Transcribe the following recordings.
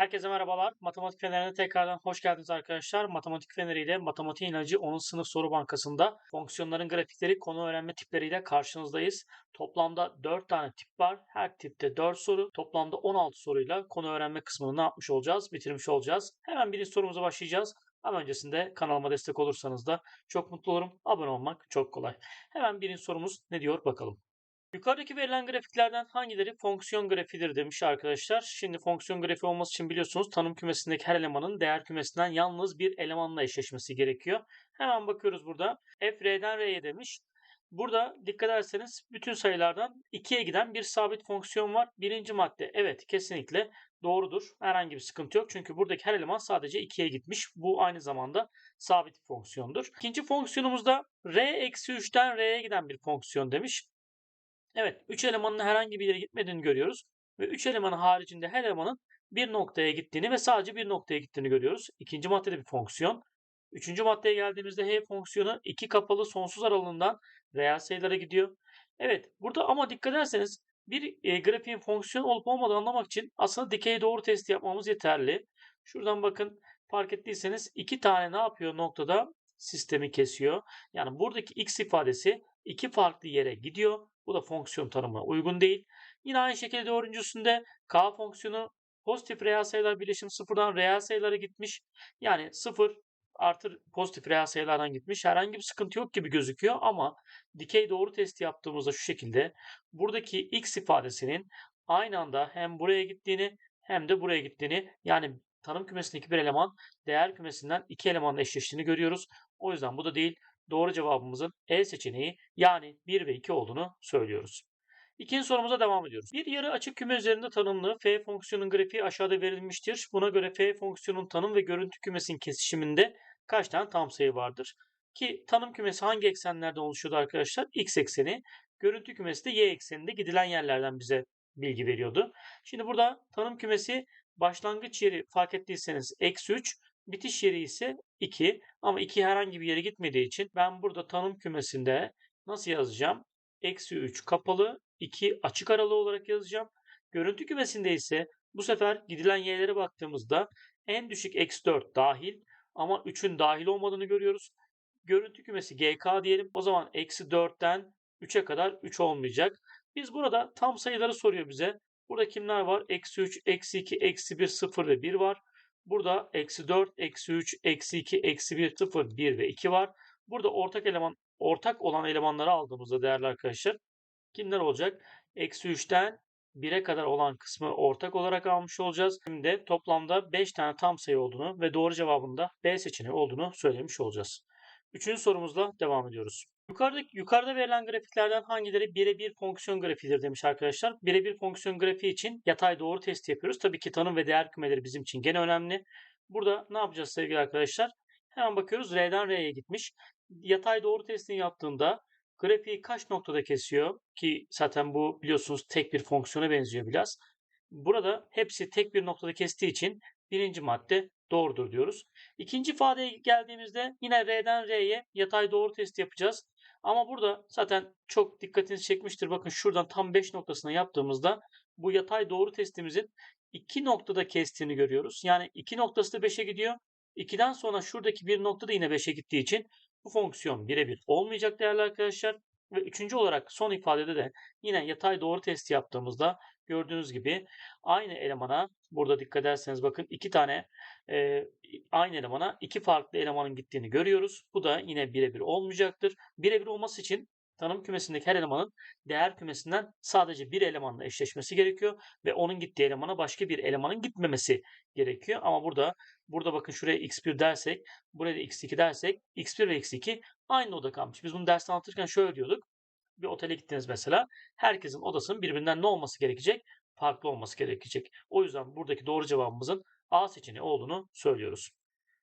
Herkese merhabalar. Matematik Feneri'ne tekrardan hoş geldiniz arkadaşlar. Matematik Feneri ile Matematik İnacı 10. sınıf soru bankasında fonksiyonların grafikleri konu öğrenme tipleriyle karşınızdayız. Toplamda 4 tane tip var. Her tipte 4 soru. Toplamda 16 soruyla konu öğrenme kısmını ne yapmış olacağız? Bitirmiş olacağız. Hemen birinci sorumuza başlayacağız. Ama öncesinde kanalıma destek olursanız da çok mutlu olurum. Abone olmak çok kolay. Hemen birinci sorumuz ne diyor bakalım. Yukarıdaki verilen grafiklerden hangileri fonksiyon grafiğidir demiş arkadaşlar. Şimdi fonksiyon grafiği olması için biliyorsunuz tanım kümesindeki her elemanın değer kümesinden yalnız bir elemanla eşleşmesi gerekiyor. Hemen bakıyoruz burada. F R'den R'ye demiş. Burada dikkat ederseniz bütün sayılardan 2'ye giden bir sabit fonksiyon var. Birinci madde evet kesinlikle doğrudur. Herhangi bir sıkıntı yok. Çünkü buradaki her eleman sadece 2'ye gitmiş. Bu aynı zamanda sabit fonksiyondur. İkinci fonksiyonumuzda R-3'ten R'ye giden bir fonksiyon demiş. Evet 3 elemanın herhangi bir yere gitmediğini görüyoruz. Ve 3 elemanın haricinde her elemanın bir noktaya gittiğini ve sadece bir noktaya gittiğini görüyoruz. İkinci maddede bir fonksiyon. Üçüncü maddeye geldiğimizde h fonksiyonu iki kapalı sonsuz aralığından reel sayılara gidiyor. Evet burada ama dikkat ederseniz bir e, grafiğin fonksiyon olup olmadığını anlamak için aslında dikey doğru testi yapmamız yeterli. Şuradan bakın fark ettiyseniz iki tane ne yapıyor noktada? Sistemi kesiyor. Yani buradaki x ifadesi iki farklı yere gidiyor. Bu da fonksiyon tanımına uygun değil. Yine aynı şekilde dördüncüsünde k fonksiyonu pozitif reel sayılar birleşimi sıfırdan reel sayılara gitmiş. Yani sıfır artı pozitif reel sayılardan gitmiş. Herhangi bir sıkıntı yok gibi gözüküyor ama dikey doğru testi yaptığımızda şu şekilde buradaki x ifadesinin aynı anda hem buraya gittiğini hem de buraya gittiğini yani tanım kümesindeki bir eleman değer kümesinden iki elemanla eşleştiğini görüyoruz. O yüzden bu da değil doğru cevabımızın E seçeneği yani 1 ve 2 olduğunu söylüyoruz. İkinci sorumuza devam ediyoruz. Bir yarı açık küme üzerinde tanımlı f fonksiyonun grafiği aşağıda verilmiştir. Buna göre f fonksiyonun tanım ve görüntü kümesinin kesişiminde kaç tane tam sayı vardır? Ki tanım kümesi hangi eksenlerden oluşuyordu arkadaşlar? X ekseni. Görüntü kümesi de Y ekseninde gidilen yerlerden bize bilgi veriyordu. Şimdi burada tanım kümesi başlangıç yeri fark ettiyseniz eksi 3, bitiş yeri ise 2. Ama 2 herhangi bir yere gitmediği için ben burada tanım kümesinde nasıl yazacağım? Eksi 3 kapalı, 2 açık aralığı olarak yazacağım. Görüntü kümesinde ise bu sefer gidilen yerlere baktığımızda en düşük eksi 4 dahil ama 3'ün dahil olmadığını görüyoruz. Görüntü kümesi GK diyelim. O zaman eksi 4'ten 3'e kadar 3 olmayacak. Biz burada tam sayıları soruyor bize. Burada kimler var? Eksi 3, eksi 2, eksi 1, 0 ve 1 var. Burada eksi 4, eksi 3, eksi 2, eksi 1, 0, 1 ve 2 var. Burada ortak eleman, ortak olan elemanları aldığımızda değerli arkadaşlar kimler olacak? Eksi 3'ten 1'e kadar olan kısmı ortak olarak almış olacağız. Şimdi toplamda 5 tane tam sayı olduğunu ve doğru cevabında B seçeneği olduğunu söylemiş olacağız. Üçüncü sorumuzla devam ediyoruz. Yukarıda, yukarıda verilen grafiklerden hangileri birebir fonksiyon grafiğidir demiş arkadaşlar. Birebir fonksiyon grafiği için yatay doğru testi yapıyoruz. Tabii ki tanım ve değer kümeleri bizim için gene önemli. Burada ne yapacağız sevgili arkadaşlar? Hemen bakıyoruz R'den R'ye gitmiş. Yatay doğru testini yaptığında grafiği kaç noktada kesiyor? Ki zaten bu biliyorsunuz tek bir fonksiyona benziyor biraz. Burada hepsi tek bir noktada kestiği için birinci madde doğrudur diyoruz. İkinci ifadeye geldiğimizde yine R'den R'ye yatay doğru testi yapacağız. Ama burada zaten çok dikkatinizi çekmiştir. Bakın şuradan tam 5 noktasına yaptığımızda bu yatay doğru testimizin 2 noktada kestiğini görüyoruz. Yani 2 noktası da 5'e gidiyor. 2'den sonra şuradaki bir nokta da yine 5'e gittiği için bu fonksiyon birebir olmayacak değerli arkadaşlar. Ve üçüncü olarak son ifadede de yine yatay doğru testi yaptığımızda gördüğünüz gibi aynı elemana burada dikkat ederseniz bakın iki tane e, aynı elemana iki farklı elemanın gittiğini görüyoruz. Bu da yine birebir olmayacaktır. Birebir olması için tanım kümesindeki her elemanın değer kümesinden sadece bir elemanla eşleşmesi gerekiyor ve onun gittiği elemana başka bir elemanın gitmemesi gerekiyor. Ama burada burada bakın şuraya x1 dersek, buraya da x2 dersek x1 ve x2 aynı oda kalmış. Biz bunu derste anlatırken şöyle diyorduk. Bir otele gittiniz mesela. Herkesin odasının birbirinden ne olması gerekecek? Farklı olması gerekecek. O yüzden buradaki doğru cevabımızın A seçeneği olduğunu söylüyoruz.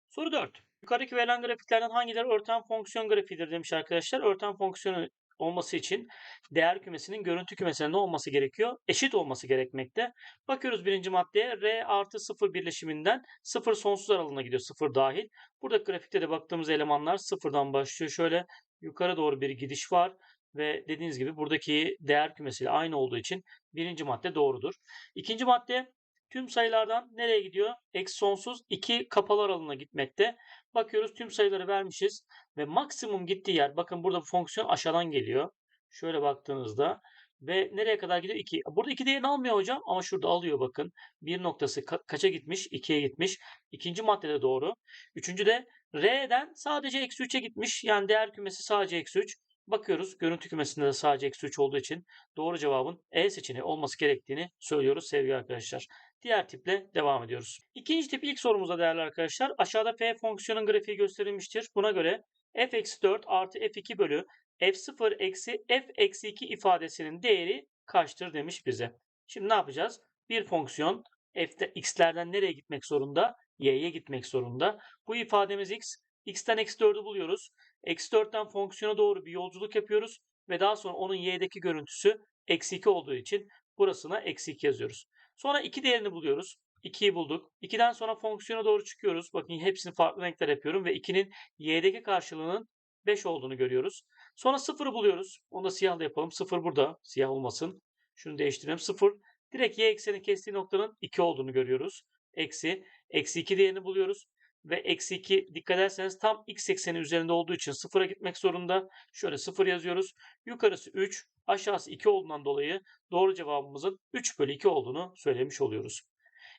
Soru 4. Yukarıdaki verilen grafiklerden hangileri örten fonksiyon grafiğidir demiş arkadaşlar. Örten fonksiyonu olması için değer kümesinin görüntü kümesine ne olması gerekiyor? Eşit olması gerekmekte. Bakıyoruz birinci maddeye R artı 0 birleşiminden 0 sonsuz aralığına gidiyor 0 dahil. Burada grafikte de baktığımız elemanlar sıfırdan başlıyor. Şöyle yukarı doğru bir gidiş var. Ve dediğiniz gibi buradaki değer kümesiyle aynı olduğu için birinci madde doğrudur. İkinci madde Tüm sayılardan nereye gidiyor? Eksi sonsuz 2 kapalı aralığına gitmekte. Bakıyoruz tüm sayıları vermişiz ve maksimum gittiği yer bakın burada bu fonksiyon aşağıdan geliyor. Şöyle baktığınızda ve nereye kadar gidiyor? 2. Burada 2 değerini almıyor hocam ama şurada alıyor bakın. Bir noktası ka- kaça gitmiş? 2'ye gitmiş. İkinci maddede doğru. Üçüncü de R'den sadece eksi 3'e gitmiş. Yani değer kümesi sadece eksi 3. Bakıyoruz görüntü kümesinde de sadece eksi 3 olduğu için doğru cevabın E seçeneği olması gerektiğini söylüyoruz sevgili arkadaşlar. Diğer tiple devam ediyoruz. İkinci tip ilk sorumuzda değerli arkadaşlar. Aşağıda f fonksiyonun grafiği gösterilmiştir. Buna göre f eksi 4 artı f2 bölü f0 eksi f eksi 2 ifadesinin değeri kaçtır demiş bize. Şimdi ne yapacağız? Bir fonksiyon f'de x'lerden nereye gitmek zorunda? y'ye gitmek zorunda. Bu ifademiz x. x'ten eksi 4'ü buluyoruz. Eksi 4'ten fonksiyona doğru bir yolculuk yapıyoruz. Ve daha sonra onun y'deki görüntüsü eksi 2 olduğu için burasına eksi 2 yazıyoruz. Sonra 2 değerini buluyoruz. 2'yi bulduk. 2'den sonra fonksiyona doğru çıkıyoruz. Bakın hepsini farklı renkler yapıyorum ve 2'nin y'deki karşılığının 5 olduğunu görüyoruz. Sonra 0'ı buluyoruz. Onu da siyahla yapalım. 0 burada. Siyah olmasın. Şunu değiştirelim. 0. Direkt y eksenin kestiği noktanın 2 olduğunu görüyoruz. Eksi. Eksi 2 değerini buluyoruz. Ve eksi 2 dikkat ederseniz tam x ekseni üzerinde olduğu için 0'a gitmek zorunda. Şöyle 0 yazıyoruz. Yukarısı 3, aşağısı 2 olduğundan dolayı doğru cevabımızın 3 bölü 2 olduğunu söylemiş oluyoruz.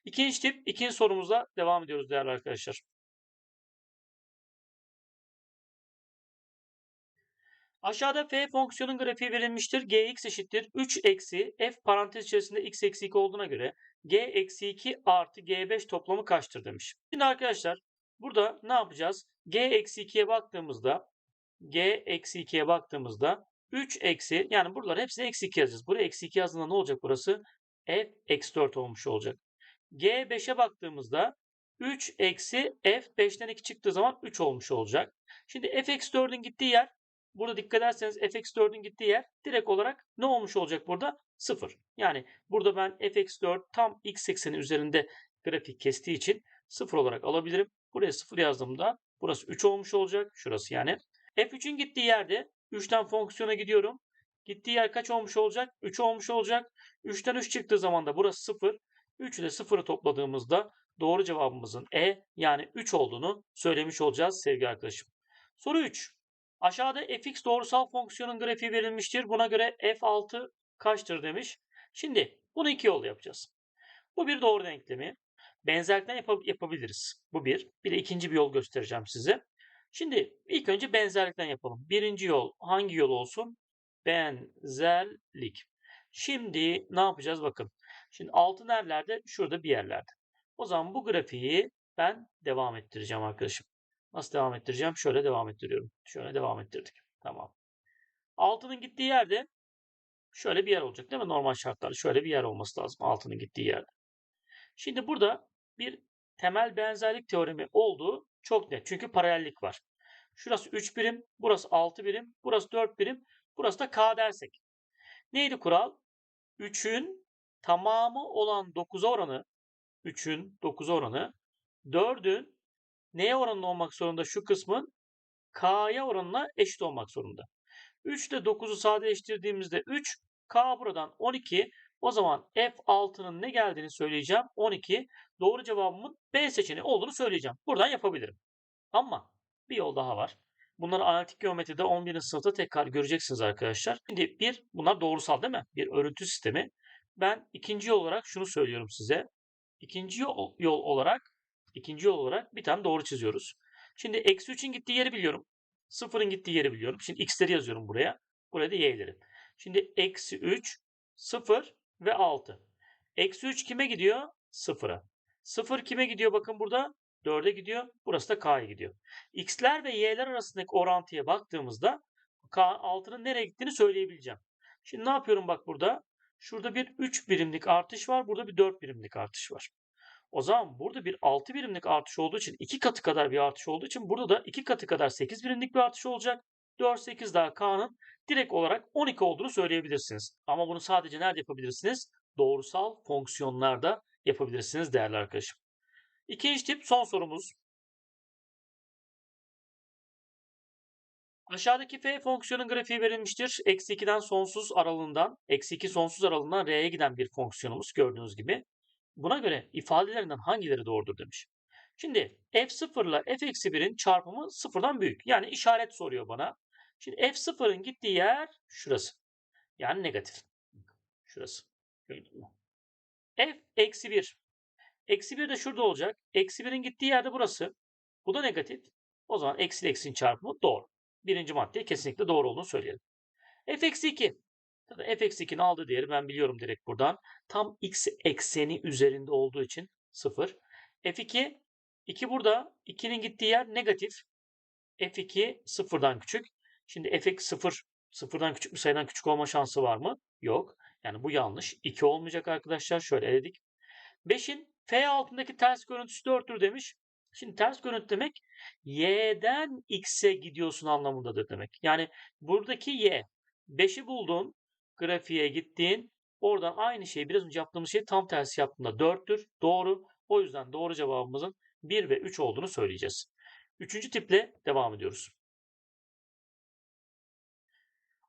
İkinci tip, ikinci sorumuzla devam ediyoruz değerli arkadaşlar. Aşağıda f fonksiyonun grafiği verilmiştir. gx eşittir 3 eksi f parantez içerisinde x eksi 2 olduğuna göre g eksi 2 artı g5 toplamı kaçtır demiş. Şimdi arkadaşlar burada ne yapacağız? g eksi 2'ye baktığımızda g eksi 2'ye baktığımızda 3 eksi yani buraları hepsini eksi 2 yazacağız. Buraya eksi 2 yazdığında ne olacak burası? f eksi 4 olmuş olacak. g5'e baktığımızda 3 eksi f 5'ten 2 çıktığı zaman 3 olmuş olacak. Şimdi f eksi 4'ün gittiği yer Burada dikkat ederseniz fx4'ün gittiği yer direkt olarak ne olmuş olacak burada? 0. Yani burada ben fx4 tam x ekseni üzerinde grafik kestiği için 0 olarak alabilirim. Buraya 0 yazdığımda burası 3 olmuş olacak. Şurası yani. f3'ün gittiği yerde 3'ten fonksiyona gidiyorum. Gittiği yer kaç olmuş olacak? 3 olmuş olacak. 3'ten 3 çıktığı zaman da burası 0. 3 ile 0'ı topladığımızda doğru cevabımızın E yani 3 olduğunu söylemiş olacağız sevgili arkadaşım. Soru 3. Aşağıda fx doğrusal fonksiyonun grafiği verilmiştir. Buna göre f6 kaçtır demiş. Şimdi bunu iki yol yapacağız. Bu bir doğru denklemi. Benzerlikten yap yapabiliriz. Bu bir. Bir de ikinci bir yol göstereceğim size. Şimdi ilk önce benzerlikten yapalım. Birinci yol hangi yol olsun? Benzerlik. Şimdi ne yapacağız bakın. Şimdi altı nerelerde? Şurada bir yerlerde. O zaman bu grafiği ben devam ettireceğim arkadaşım. Nasıl devam ettireceğim? Şöyle devam ettiriyorum. Şöyle devam ettirdik. Tamam. Altının gittiği yerde şöyle bir yer olacak değil mi? Normal şartlarda şöyle bir yer olması lazım altının gittiği yerde. Şimdi burada bir temel benzerlik teoremi olduğu çok net. Çünkü paralellik var. Şurası 3 birim, burası 6 birim, burası 4 birim, burası da k dersek. Neydi kural? 3'ün tamamı olan 9'a oranı, 3'ün 9'a oranı, 4'ün neye oranlı olmak zorunda? Şu kısmın k'ya oranına eşit olmak zorunda. 3 ile 9'u sadeleştirdiğimizde 3, k buradan 12. O zaman F6'nın ne geldiğini söyleyeceğim. 12. Doğru cevabımın B seçeneği olduğunu söyleyeceğim. Buradan yapabilirim. Ama bir yol daha var. Bunları analitik geometride 11. sınıfta tekrar göreceksiniz arkadaşlar. Şimdi bir, bunlar doğrusal değil mi? Bir örüntü sistemi. Ben ikinci yol olarak şunu söylüyorum size. İkinci yol, yol olarak ikinci yol olarak bir tane doğru çiziyoruz. Şimdi eksi 3'ün gittiği yeri biliyorum. Sıfırın gittiği yeri biliyorum. Şimdi x'leri yazıyorum buraya. Buraya da y'leri. Şimdi eksi 3, 0 ve 6. Eksi 3 kime gidiyor? 0'a. 0 kime gidiyor? Bakın burada 4'e gidiyor. Burası da k'ya gidiyor. x'ler ve y'ler arasındaki orantıya baktığımızda k6'nın nereye gittiğini söyleyebileceğim. Şimdi ne yapıyorum bak burada? Şurada bir 3 birimlik artış var. Burada bir 4 birimlik artış var. O zaman burada bir 6 birimlik artış olduğu için 2 katı kadar bir artış olduğu için burada da 2 katı kadar 8 birimlik bir artış olacak. 4, 8 daha K'nın direkt olarak 12 olduğunu söyleyebilirsiniz. Ama bunu sadece nerede yapabilirsiniz? Doğrusal fonksiyonlarda yapabilirsiniz değerli arkadaşım. İkinci tip son sorumuz. Aşağıdaki f fonksiyonun grafiği verilmiştir. Eksi 2'den sonsuz aralığından, eksi 2 sonsuz aralığından r'ye giden bir fonksiyonumuz gördüğünüz gibi. buna göre ifadelerinden hangileri doğrudur demiş. Şimdi f0 ile f-1'in çarpımı sıfırdan büyük. Yani işaret soruyor bana. Şimdi f0'ın gittiği yer şurası. Yani negatif. Şurası. Gördün mü? f eksi 1. Eksi 1 de şurada olacak. Eksi 1'in gittiği yerde burası. Bu da negatif. O zaman eksi eksinin çarpımı doğru. Birinci maddeye kesinlikle doğru olduğunu söyleyelim. f eksi 2. Tabii f eksi 2'nin aldığı değeri ben biliyorum direkt buradan. Tam x ekseni üzerinde olduğu için 0. f2 2 burada. 2'nin gittiği yer negatif. f2 sıfırdan küçük. Şimdi fx 0 sıfırdan küçük bir sayıdan küçük olma şansı var mı? Yok. Yani bu yanlış. 2 olmayacak arkadaşlar. Şöyle eledik. 5'in f altındaki ters görüntüsü 4'tür demiş. Şimdi ters görüntü demek y'den x'e gidiyorsun anlamındadır demek. Yani buradaki y 5'i buldun, grafiğe gittin, oradan aynı şeyi biraz önce yaptığımız şeyi tam tersi yaptığında 4'tür. Doğru. O yüzden doğru cevabımızın 1 ve 3 olduğunu söyleyeceğiz. Üçüncü tiple devam ediyoruz.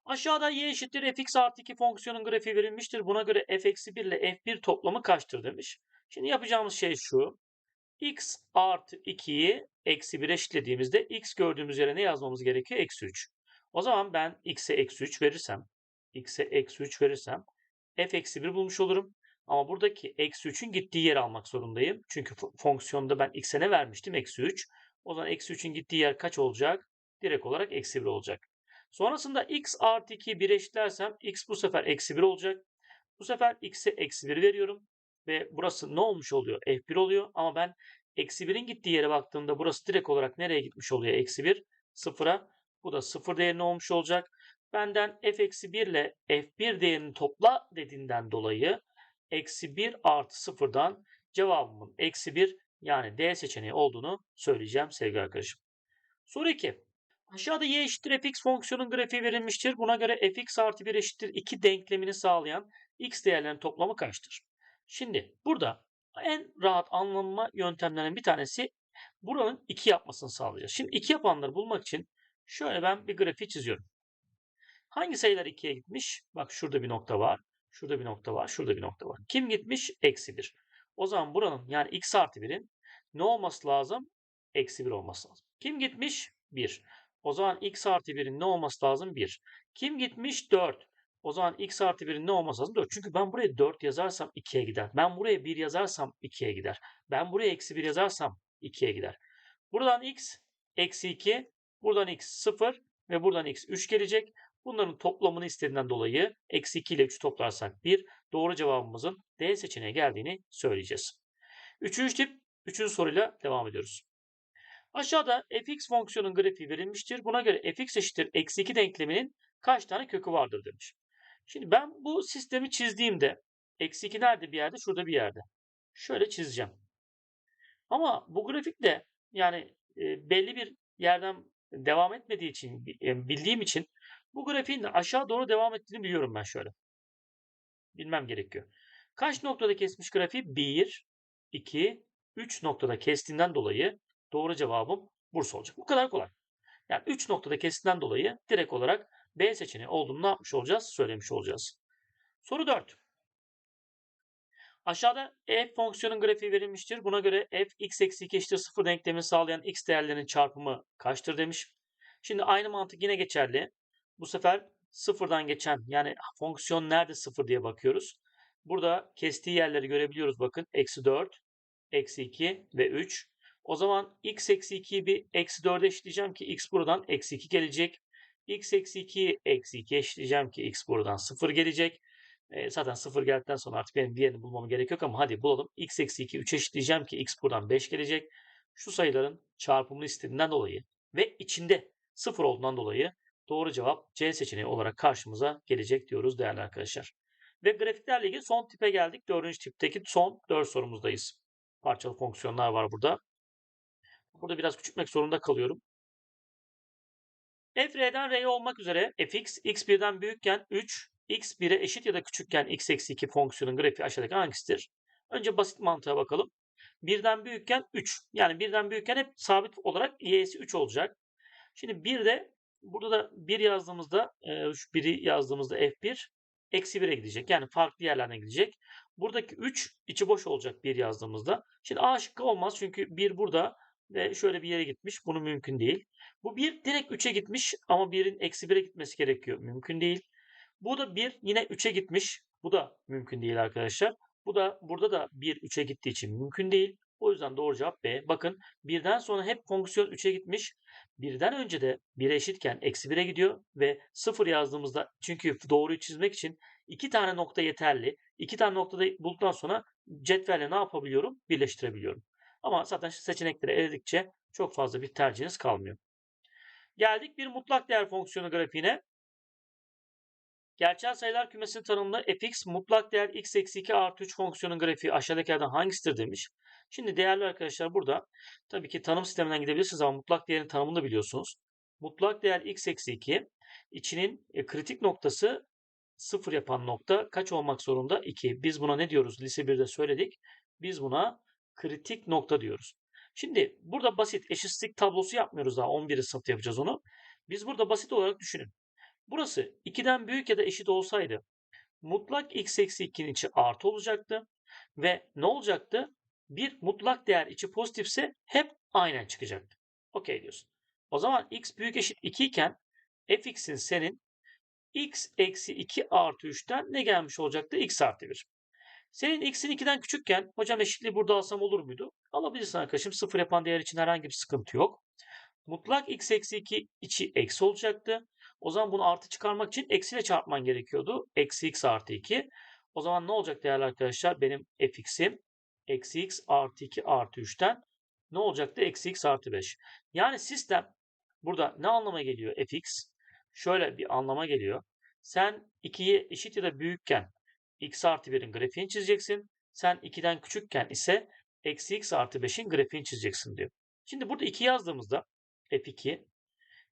Aşağıda y eşittir fx artı 2 fonksiyonun grafiği verilmiştir. Buna göre f eksi 1 ile f1 toplamı kaçtır demiş. Şimdi yapacağımız şey şu. x artı 2'yi eksi 1'e eşitlediğimizde x gördüğümüz yere ne yazmamız gerekiyor? Eksi 3. O zaman ben x'e eksi 3 verirsem, x'e eksi 3 verirsem f eksi 1 bulmuş olurum. Ama buradaki eksi 3'ün gittiği yeri almak zorundayım. Çünkü fonksiyonda ben x'e ne vermiştim? Eksi 3. O zaman eksi 3'ün gittiği yer kaç olacak? Direkt olarak eksi 1 olacak. Sonrasında x artı 2'yi 1 eşitlersem x bu sefer eksi 1 olacak. Bu sefer x'e eksi 1 veriyorum. Ve burası ne olmuş oluyor? F1 oluyor. Ama ben eksi 1'in gittiği yere baktığımda burası direkt olarak nereye gitmiş oluyor? Eksi 1 sıfıra. Bu da sıfır değerine olmuş olacak. Benden f eksi 1 ile f1 değerini topla dediğinden dolayı eksi 1 artı sıfırdan cevabımın eksi 1 yani D seçeneği olduğunu söyleyeceğim sevgili arkadaşım. Soru 2. Aşağıda y eşittir fx fonksiyonun grafiği verilmiştir. Buna göre fx artı 1 eşittir 2 denklemini sağlayan x değerlerinin toplamı kaçtır? Şimdi burada en rahat anlama yöntemlerinden bir tanesi buranın 2 yapmasını sağlayacağız. Şimdi 2 yapanları bulmak için şöyle ben bir grafiği çiziyorum. Hangi sayılar 2'ye gitmiş? Bak şurada bir nokta var. Şurada bir nokta var. Şurada bir nokta var. Kim gitmiş? Eksi 1. O zaman buranın yani x artı 1'in ne olması lazım? Eksi 1 olması lazım. Kim gitmiş? 1. O zaman x artı 1'in ne olması lazım? 1. Kim gitmiş? 4. O zaman x artı 1'in ne olması lazım? 4. Çünkü ben buraya 4 yazarsam 2'ye gider. Ben buraya 1 yazarsam 2'ye gider. Ben buraya eksi 1 yazarsam 2'ye gider. Buradan x eksi 2. Buradan x 0 ve buradan x 3 gelecek. Bunların toplamını istediğinden dolayı eksi 2 ile 3 toplarsak 1. Doğru cevabımızın D seçeneğe geldiğini söyleyeceğiz. Üçüncü tip, üçüncü soruyla devam ediyoruz. Aşağıda fx fonksiyonun grafiği verilmiştir. Buna göre fx eşittir eksi 2 denkleminin kaç tane kökü vardır demiş. Şimdi ben bu sistemi çizdiğimde eksi 2 nerede bir yerde? Şurada bir yerde. Şöyle çizeceğim. Ama bu grafikte yani e, belli bir yerden devam etmediği için e, bildiğim için bu grafiğin aşağı doğru devam ettiğini biliyorum ben şöyle. Bilmem gerekiyor. Kaç noktada kesmiş grafiği? 1, 2, 3 noktada kestiğinden dolayı doğru cevabım Bursa olacak. Bu kadar kolay. Yani 3 noktada kestiğinden dolayı direkt olarak B seçeneği olduğunu ne yapmış olacağız? Söylemiş olacağız. Soru 4. Aşağıda f fonksiyonun grafiği verilmiştir. Buna göre f x eksi 2 eşittir 0 denklemini sağlayan x değerlerinin çarpımı kaçtır demiş. Şimdi aynı mantık yine geçerli. Bu sefer sıfırdan geçen yani fonksiyon nerede sıfır diye bakıyoruz. Burada kestiği yerleri görebiliyoruz bakın. Eksi 4, eksi 2 ve 3. O zaman x eksi 2'yi bir eksi 4'e eşitleyeceğim ki x buradan eksi 2 gelecek. x eksi 2'yi eksi 2 eşitleyeceğim ki x buradan 0 gelecek. E, zaten 0 geldikten sonra artık benim diğerini bulmam gerek yok ama hadi bulalım. x eksi 2 3 eşitleyeceğim ki x buradan 5 gelecek. Şu sayıların çarpımını istediğinden dolayı ve içinde 0 olduğundan dolayı Doğru cevap C seçeneği olarak karşımıza gelecek diyoruz değerli arkadaşlar. Ve grafiklerle ilgili son tipe geldik. Dördüncü tipteki son 4 sorumuzdayız. Parçalı fonksiyonlar var burada. Burada biraz küçültmek zorunda kalıyorum. f r'den r'ye olmak üzere fx x1'den büyükken 3, x 1'e eşit ya da küçükken x eksi 2 fonksiyonun grafiği aşağıdaki hangisidir? Önce basit mantığa bakalım. Birden büyükken 3. Yani birden büyükken hep sabit olarak y'si 3 olacak. Şimdi bir de Burada da 1 yazdığımızda şu 1'i yazdığımızda F1 eksi 1'e gidecek. Yani farklı yerlerden gidecek. buradaki 3 içi boş olacak 1 yazdığımızda. Şimdi A şıkkı olmaz çünkü 1 burada ve şöyle bir yere gitmiş. Bunu mümkün değil. Bu 1 direkt 3'e gitmiş ama 1'in eksi 1'e gitmesi gerekiyor. Mümkün değil. Bu da 1 yine 3'e gitmiş. Bu da mümkün değil arkadaşlar. Bu da burada da 1 3'e gittiği için mümkün değil. O yüzden doğru cevap B. Bakın birden sonra hep fonksiyon 3'e gitmiş. Birden önce de 1'e eşitken eksi 1'e gidiyor ve 0 yazdığımızda çünkü doğruyu çizmek için iki tane nokta yeterli. İki tane noktada bulduktan sonra cetvelle ne yapabiliyorum? Birleştirebiliyorum. Ama zaten seçenekleri eledikçe çok fazla bir tercihiniz kalmıyor. Geldik bir mutlak değer fonksiyonu grafiğine. Gerçel sayılar kümesinin tanımlı fx mutlak değer x eksi 2 artı 3 fonksiyonun grafiği aşağıdakilerden hangisidir demiş. Şimdi değerli arkadaşlar burada tabii ki tanım sisteminden gidebilirsiniz ama mutlak değerin tanımını biliyorsunuz. Mutlak değer x eksi 2 içinin e, kritik noktası 0 yapan nokta kaç olmak zorunda? 2. Biz buna ne diyoruz? Lise 1'de söyledik. Biz buna kritik nokta diyoruz. Şimdi burada basit eşitsizlik tablosu yapmıyoruz daha 11. sınıfta yapacağız onu. Biz burada basit olarak düşünün. Burası 2'den büyük ya da eşit olsaydı mutlak x eksi 2'nin içi artı olacaktı. Ve ne olacaktı? Bir mutlak değer içi pozitifse hep aynen çıkacaktı. Okey diyorsun. O zaman x büyük eşit 2 iken fx'in senin x eksi 2 artı 3'ten ne gelmiş olacaktı? x artı 1. Senin x'in 2'den küçükken hocam eşitliği burada alsam olur muydu? Alabilirsin arkadaşım. Sıfır yapan değer için herhangi bir sıkıntı yok. Mutlak x eksi 2 içi eksi olacaktı. O zaman bunu artı çıkarmak için eksiyle çarpman gerekiyordu. Eksi x artı 2. O zaman ne olacak değerli arkadaşlar? Benim fx'im eksi x artı 2 artı 3'ten ne olacaktı? Eksi x artı 5. Yani sistem burada ne anlama geliyor fx? Şöyle bir anlama geliyor. Sen 2'ye eşit ya da büyükken x artı 1'in grafiğini çizeceksin. Sen 2'den küçükken ise eksi x artı 5'in grafiğini çizeceksin diyor. Şimdi burada 2 yazdığımızda f2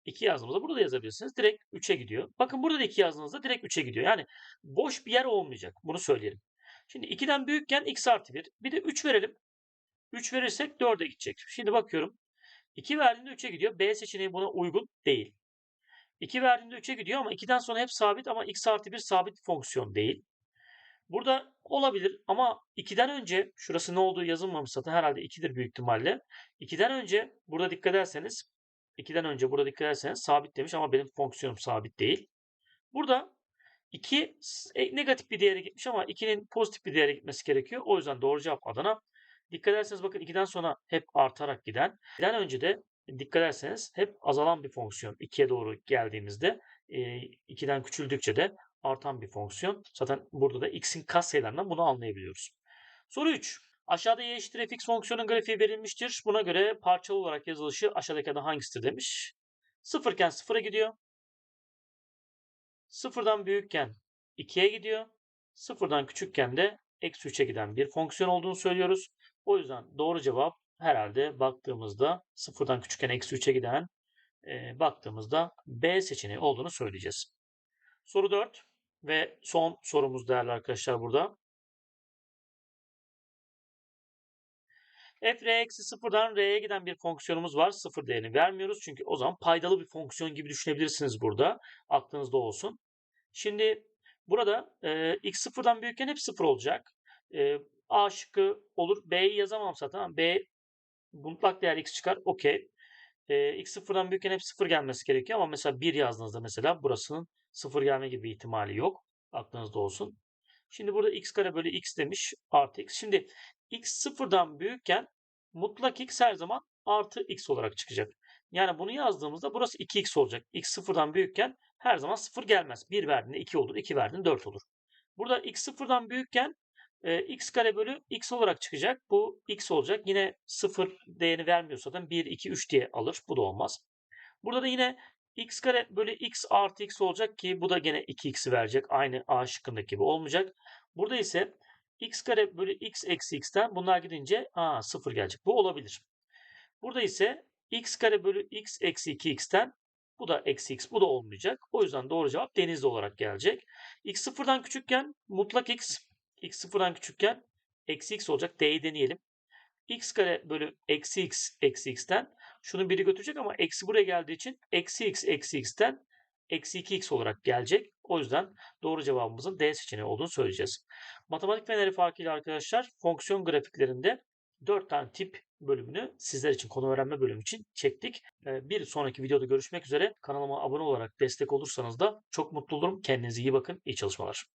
2 yazdığımızda burada da yazabilirsiniz. Direkt 3'e gidiyor. Bakın burada da 2 yazdığınızda direkt 3'e gidiyor. Yani boş bir yer olmayacak. Bunu söyleyelim. Şimdi 2'den büyükken x artı 1. Bir de 3 verelim. 3 verirsek 4'e gidecek. Şimdi bakıyorum. 2 verdiğinde 3'e gidiyor. B seçeneği buna uygun değil. 2 verdiğinde 3'e gidiyor ama 2'den sonra hep sabit ama x artı 1 sabit fonksiyon değil. Burada olabilir ama 2'den önce şurası ne olduğu yazılmamış zaten herhalde 2'dir büyük ihtimalle. 2'den önce burada dikkat ederseniz 2'den önce burada dikkat ederseniz sabit demiş ama benim fonksiyonum sabit değil. Burada 2 e, negatif bir değere gitmiş ama 2'nin pozitif bir değere gitmesi gerekiyor. O yüzden doğru cevap Adana. Dikkat ederseniz bakın 2'den sonra hep artarak giden. 2'den önce de dikkat ederseniz hep azalan bir fonksiyon. 2'ye doğru geldiğimizde 2'den küçüldükçe de artan bir fonksiyon. Zaten burada da x'in katsayılarından bunu anlayabiliyoruz. Soru 3. Aşağıda y eşittir fx fonksiyonun grafiği verilmiştir. Buna göre parçalı olarak yazılışı aşağıdakilerden hangisidir demiş. Sıfırken sıfıra gidiyor. Sıfırdan büyükken 2'ye gidiyor. Sıfırdan küçükken de eksi 3'e giden bir fonksiyon olduğunu söylüyoruz. O yüzden doğru cevap herhalde baktığımızda sıfırdan küçükken eksi 3'e giden e, baktığımızda B seçeneği olduğunu söyleyeceğiz. Soru 4 ve son sorumuz değerli arkadaşlar burada. f r eksi sıfırdan r'ye giden bir fonksiyonumuz var. Sıfır değerini vermiyoruz. Çünkü o zaman paydalı bir fonksiyon gibi düşünebilirsiniz burada. Aklınızda olsun. Şimdi burada e, x sıfırdan büyükken hep sıfır olacak. E, A şıkkı olur. B'yi yazamam zaten. B mutlak değer x çıkar. Okey. E, x sıfırdan büyükken hep sıfır gelmesi gerekiyor ama mesela 1 yazdığınızda mesela burasının sıfır gelme gibi ihtimali yok. Aklınızda olsun. Şimdi burada x kare bölü x demiş artı x. Şimdi x sıfırdan büyükken mutlak x her zaman artı x olarak çıkacak. Yani bunu yazdığımızda burası 2x olacak. x sıfırdan büyükken her zaman sıfır gelmez. 1 verdiğinde 2 olur, 2 verdiğinde 4 olur. Burada x sıfırdan büyükken e, x kare bölü x olarak çıkacak. Bu x olacak. Yine sıfır değerini vermiyorsa da 1, 2, 3 diye alır. Bu da olmaz. Burada da yine x kare bölü x artı x olacak ki bu da gene 2x'i verecek. Aynı a şıkkındaki gibi olmayacak. Burada ise x kare bölü x eksi x'ten bunlar gidince a 0 gelecek. Bu olabilir. Burada ise x kare bölü x eksi 2x'ten bu da eksi x bu da olmayacak. O yüzden doğru cevap denizli olarak gelecek. x sıfırdan küçükken mutlak x x sıfırdan küçükken eksi x olacak. D'yi deneyelim. x kare bölü eksi x eksi x'ten şunu biri götürecek ama eksi buraya geldiği için eksi x eksi x'ten eksi 2x olarak gelecek. O yüzden doğru cevabımızın D seçeneği olduğunu söyleyeceğiz. Matematik feneri farkıyla arkadaşlar fonksiyon grafiklerinde 4 tane tip bölümünü sizler için konu öğrenme bölümü için çektik. Ee, Bir sonraki videoda görüşmek üzere. Kanalıma abone olarak destek olursanız da çok mutlu olurum. Kendinize iyi bakın. İyi çalışmalar.